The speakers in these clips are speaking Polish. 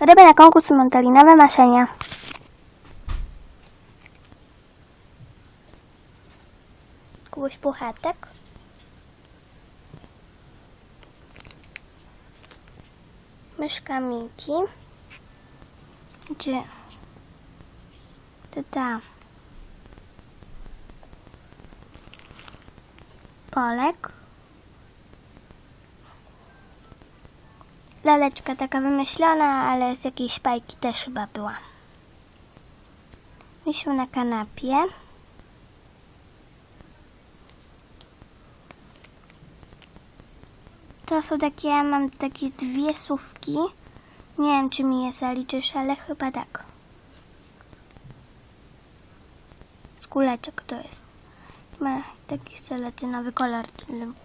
Ryby na konkurs montalinowe maszenia. Kubuś puchatek. Myszka Miki. Gdzie? Ta. Polek. Laleczka taka wymyślona, ale z jakiejś bajki też chyba była. Misiu na kanapie. To są takie, mam takie dwie słówki. Nie wiem, czy mi je zaliczysz, ale chyba tak. Z kuleczek to jest. Ma taki seletynowy kolor,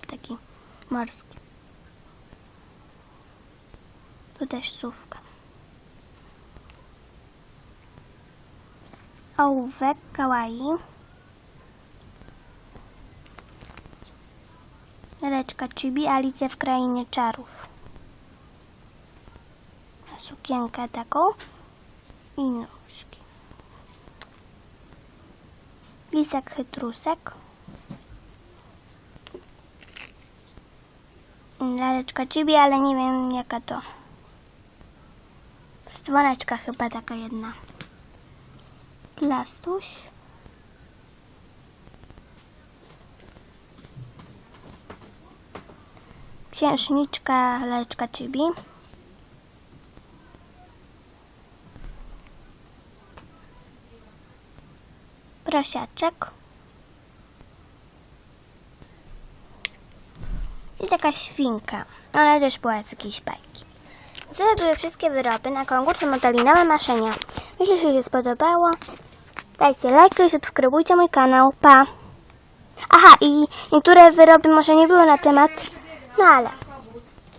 taki morski. Słówka. Ołówek, kawaii. Leczka chibi, Alicja w krainie czarów. Sukienkę taką i nóżki. Lisek chytrusek. Laleczka chibi, ale nie wiem jaka to. Stworeczka chyba taka jedna. Plastuś. Księżniczka, laleczka chibi. Prosiaczek. I taka świnka. Ona też była z jakiejś bajki. To były wszystkie wyroby na konkurs modelinowe maszenia. Myślę, że się spodobało. Dajcie lajkę i subskrybujcie mój kanał. Pa! Aha, i niektóre wyroby może nie były na temat, no ale